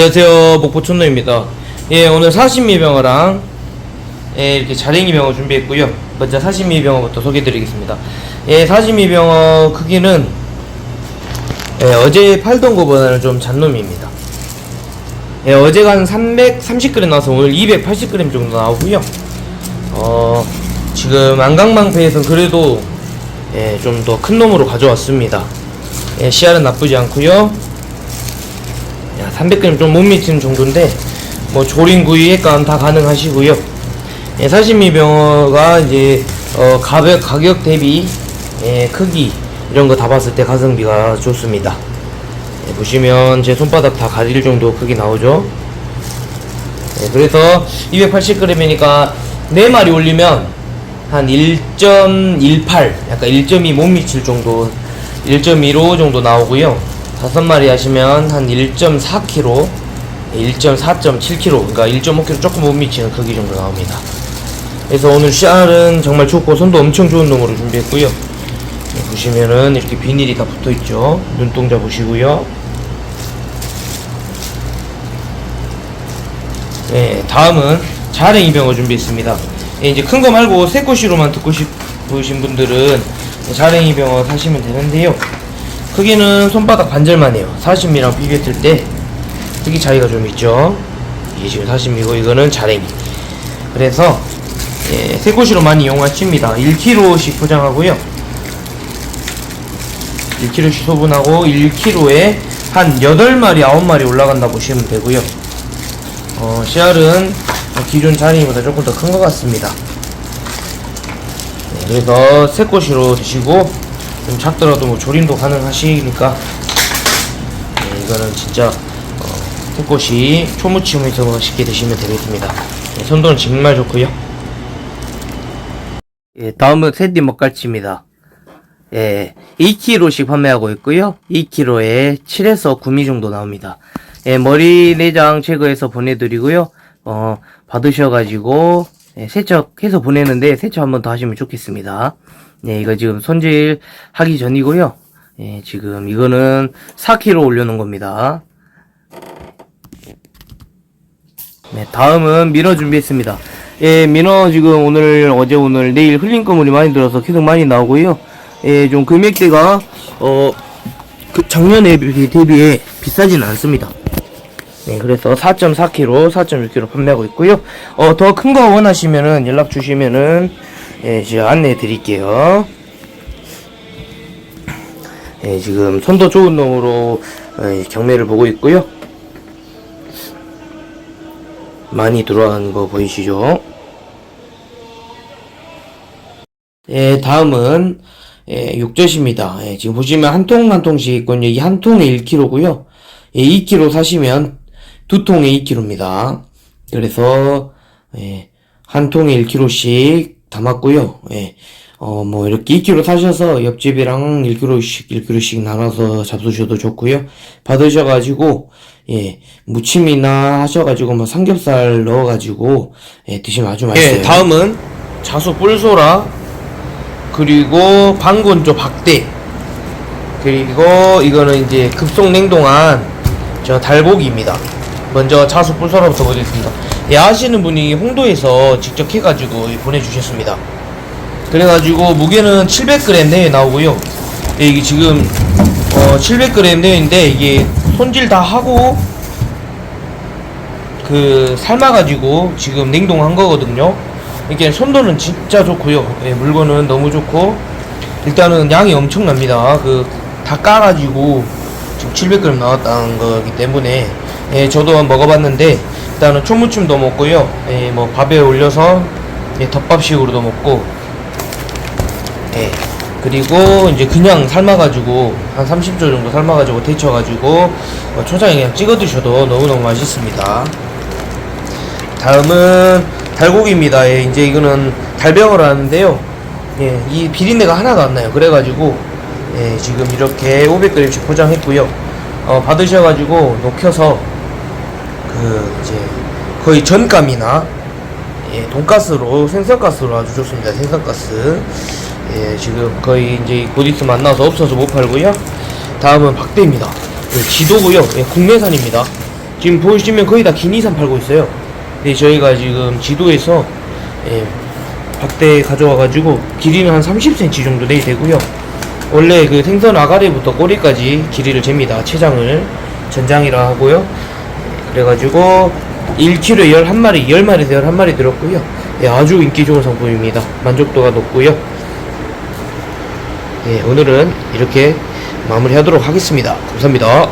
안녕하세요. 목포촌노입니다. 예 오늘 사신미병어랑 예, 이렇게 자랭이병어 준비했고요. 먼저 사신미병어부터 소개드리겠습니다. 예 사신미병어 크기는 예, 어제 팔던 거보다는 좀 잔놈입니다. 예, 어제가 한 330g 나와서 오늘 280g 정도 나오고요. 어 지금 안강방패에선 그래도 예, 좀 더 큰 놈으로 가져왔습니다. 예, 씨알은 나쁘지 않고요. 야, 300g 좀 못 미치는 정도인데 뭐 조림 구이 핵감 다 가능하시고요. 예, 사시미 병어가 이제 어, 가격 가격 대비 예, 크기 이런 거 다 봤을 때 가성비가 좋습니다. 예, 보시면 제 손바닥 다 가릴 정도 크기 나오죠. 예, 그래서 280g이니까 4마리 올리면 한 1.18 약간 1.2 못 미칠 정도 1.15 정도 나오고요 다섯 마리 하시면 한 1.4kg 1.4.7kg 그러니까 1.5kg 조금 못 미치는 크기 정도 나옵니다 그래서 오늘 씨알은 정말 좋고 손도 엄청 좋은 놈으로 준비했고요 네, 보시면은 이렇게 비닐이 다 붙어 있죠 눈동자 보시고요 네, 다음은 자랭이 병어 준비했습니다. 예, 이제 큰 거 말고 새꼬시로만 듣고 싶으신 분들은 자랭이 병어 사시면 되는데요. 크기는 손바닥 반절만 해요. 사심이랑 비벼들 때 크기 차이가 좀 있죠. 이게 지금 사심이고 이거는 자랭이. 그래서 예, 새꼬시로 많이 이용하십니다. 1kg씩 포장하고요. 1kg씩 소분하고 1kg에 한 8마리, 9마리 올라간다 보시면 되고요. 어, 씨알은 기존 자리보다 조금 더 큰 것 같습니다. 네, 그래서 새꼬시로 드시고 좀 작더라도 뭐 조림도 가능하시니까 네, 이거는 진짜 어, 새꼬시 초무침해서 맛있게 드시면 되겠습니다. 네, 손도는 정말 좋고요. 예, 다음은 새띠 먹갈치입니다. 예, 2kg씩 판매하고 있고요. 2kg에 7에서 9미 정도 나옵니다. 예, 머리 내장 제거해서 보내드리고요. 어, 받으셔가지고 예, 세척해서 보내는데 세척 한번 더 하시면 좋겠습니다. 네, 이거 지금 손질 하기 전이고요. 예, 지금 이거는 4kg 올려놓은 겁니다. 네, 다음은 민어 준비했습니다. 예, 민어 지금 오늘, 어제 오늘, 내일 흘린 거물이 많이 들어서 계속 많이 나오고요. 예, 좀 금액대가, 어, 그 작년에 비- 대비해 비싸진 않습니다. 네, 그래서 4.4kg, 4.6kg 판매하고 있고요. 어, 더 큰 거 원하시면은 연락 주시면은, 예, 제가 안내해 드릴게요. 예, 지금 손도 좋은 놈으로 예, 경매를 보고 있고요. 많이 들어간 거 보이시죠? 예, 다음은 예, 육젓입니다. 예, 지금 보시면 한 통 한 통씩 있거든요. 이 한 통에 1kg고요. 예, 2kg 사시면 두 통에 2kg입니다. 그래서 예, 한 통에 1kg씩 담았고요. 예, 어, 뭐 이렇게 2kg 사셔서 옆집이랑 1kg씩 1kg씩 나눠서 잡수셔도 좋고요. 받으셔가지고 예, 무침이나 하셔가지고 뭐 삼겹살 넣어가지고 예, 드시면 아주 맛있어요. 예, 다음은 자수 뿔소라 그리고 방건조 박대 그리고 이거는 이제 급속 냉동한 저 달고기입니다. 먼저 자수 뿔소라부터 보겠습니다. 예, 아시는 분이 홍도에서 직접 해가지고 보내주셨습니다. 그래가지고 무게는 700g 내에 나오고요. 예, 이게 지금 어 700g 내인데 이게 손질 다 하고 그 삶아가지고 지금 냉동한 거거든요. 이게 손도는 진짜 좋고요. 예, 물건은 너무 좋고 일단은 양이 엄청납니다. 그 다 까가지고 지금 700g 나왔다는 거기 때문에 예, 저도 한번 먹어봤는데 일단은 초무침도 먹고요. 예, 뭐 밥에 올려서 예, 덮밥식으로도 먹고 예. 그리고 이제 그냥 삶아가지고 한 30초 정도 삶아가지고 데쳐가지고 어, 초장에 그냥 찍어 드셔도 너무너무 맛있습니다. 다음은 달고기입니다. 예, 이제 이거는 달병어를 하는데요. 예, 이 비린내가 하나도 안 나요. 그래가지고 예, 지금 이렇게 500g씩 포장했고요. 어, 받으셔가지고 녹여서 그 이제 거의 전감이나 예, 돈가스로 생선가스로 아주 좋습니다. 생선가스. 예, 지금 거의 이제 곧 있으면 만나서 없어서 못 팔고요. 다음은 박대입니다. 예, 지도고요. 예, 국내산입니다. 지금 보시면 거의 다 기니산 팔고 있어요. 근데 저희가 지금 지도에서 예, 박대 가져와가지고 길이는 한 30cm 정도 내야 되고요. 원래 그 생선 아가리부터 꼬리까지 길이를 잽니다. 체장을 전장이라 하고요. 그래가지고 1kg에 11마리, 10마리에서 11마리 들었고요. 예, 아주 인기 좋은 상품입니다. 만족도가 높고요. 예, 오늘은 이렇게 마무리하도록 하겠습니다. 감사합니다.